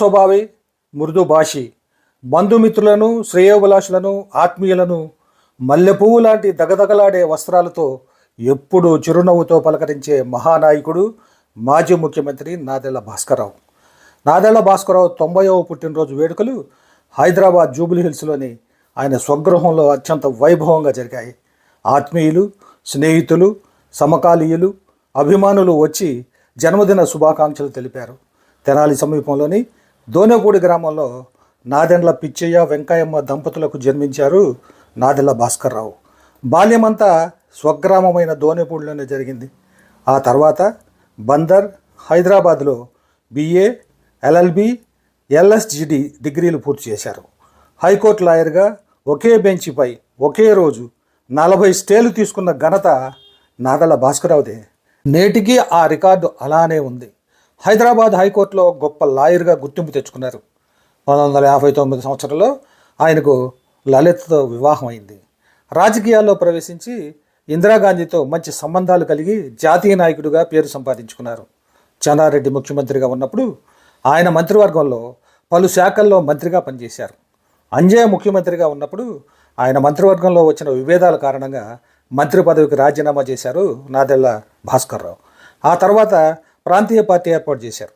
స్వభావి మృదు భాషి. బంధుమిత్రులను శ్రేయోభిలాషులను ఆత్మీయులను మల్లెపువ్వు లాంటి దగదగలాడే వస్త్రాలతో ఎప్పుడూ చిరునవ్వుతో పలకరించే మహానాయకుడు మాజీ ముఖ్యమంత్రి నాదెళ్ళ భాస్కరరావు. నాదెళ్ళ భాస్కరరావు తొంభైవ పుట్టినరోజు వేడుకలు హైదరాబాద్ జూబ్లీహిల్స్లోని ఆయన స్వగృహంలో అత్యంత వైభవంగా జరిగాయి. ఆత్మీయులు స్నేహితులు సమకాలీయులు అభిమానులు వచ్చి జన్మదిన శుభాకాంక్షలు తెలిపారు. తెనాలి సమీపంలోని దోనెపూడి గ్రామంలో నాదెండ్ల పిచ్చయ్య వెంకయ్యమ్మ దంపతులకు జన్మించారు నాదెళ్ళ భాస్కర్రావు. బాల్యమంతా స్వగ్రామమైన దోనేపూడిలోనే జరిగింది. ఆ తర్వాత బందర్ హైదరాబాద్లో బిఏ ఎల్ఎల్బి ఎల్ఎస్జిడి డిగ్రీలు పూర్తి చేశారు. హైకోర్టు లాయర్గా ఒకే బెంచిపై ఒకే రోజు నలభై స్టేలు తీసుకున్న ఘనత నాదల భాస్కరరావుదే. నేటికి ఆ రికార్డు అలానే ఉంది. హైదరాబాద్ హైకోర్టులో గొప్ప లాయర్గా గుర్తింపు తెచ్చుకున్నారు. పంతొమ్మిది వందల యాభై తొమ్మిది సంవత్సరంలో ఆయనకు లలిత్తో వివాహం అయింది. రాజకీయాల్లో ప్రవేశించి ఇందిరాగాంధీతో మంచి సంబంధాలు కలిగి జాతీయ నాయకుడిగా పేరు సంపాదించుకున్నారు. చెన్నారెడ్డి ముఖ్యమంత్రిగా ఉన్నప్పుడు ఆయన మంత్రివర్గంలో పలు శాఖల్లో మంత్రిగా పనిచేశారు. అంజయ్య ముఖ్యమంత్రిగా ఉన్నప్పుడు ఆయన మంత్రివర్గంలో వచ్చిన విభేదాల కారణంగా మంత్రి పదవికి రాజీనామా చేశారు నాదెల్ల భాస్కర్రావు. ఆ తర్వాత ప్రాంతీయ పార్టీ ఏర్పాటు చేశారు.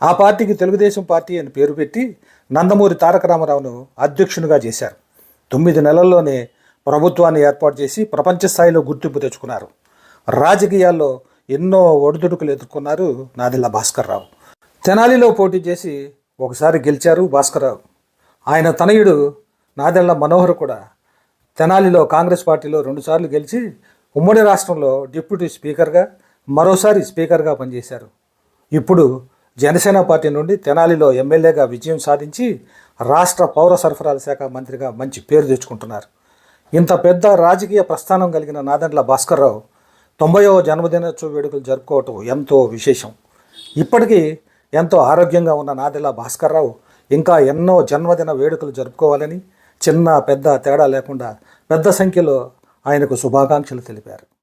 ఆ పార్టీకి తెలుగుదేశం పార్టీ అని పేరు పెట్టి నందమూరి తారక రామారావును అధ్యక్షునిగా చేశారు. తొమ్మిది నెలల్లోనే ప్రభుత్వాన్ని ఏర్పాటు చేసి ప్రపంచ స్థాయిలో గుర్తింపు తెచ్చుకున్నారు. రాజకీయాల్లో ఎన్నో ఒడిదుడుకులు ఎదుర్కొన్నారు నాదిల్ల భాస్కర్ రావు తెనాలిలో పోటీ చేసి ఒకసారి గెలిచారు భాస్కర్రావు. ఆయన తనయుడు నాదెళ్ళ మనోహర్ కూడా తెనాలిలో కాంగ్రెస్ పార్టీలో రెండుసార్లు గెలిచి ఉమ్మడి రాష్ట్రంలో డిప్యూటీ స్పీకర్గా మరోసారి స్పీకర్గా పనిచేశారు. ఇప్పుడు జనసేన పార్టీ నుండి తెనాలిలో ఎమ్మెల్యేగా విజయం సాధించి రాష్ట్ర పౌర సరఫరాల శాఖ మంత్రిగా మంచి పేరు తెచ్చుకుంటున్నారు. ఇంత పెద్ద రాజకీయ ప్రస్థానం కలిగిన నాదండ్ల భాస్కర్రావు తొంభైవ జన్మదినోత్సవ వేడుకలు జరుపుకోవటం ఎంతో విశేషం. ఇప్పటికీ ఎంతో ఆరోగ్యంగా ఉన్న నాదెల భాస్కర్రావు ఇంకా ఎన్నో జన్మదిన వేడుకలు జరుపుకోవాలని చిన్న పెద్ద తేడా లేకుండా పెద్ద సంఖ్యలో ఆయనకు శుభాకాంక్షలు తెలిపారు.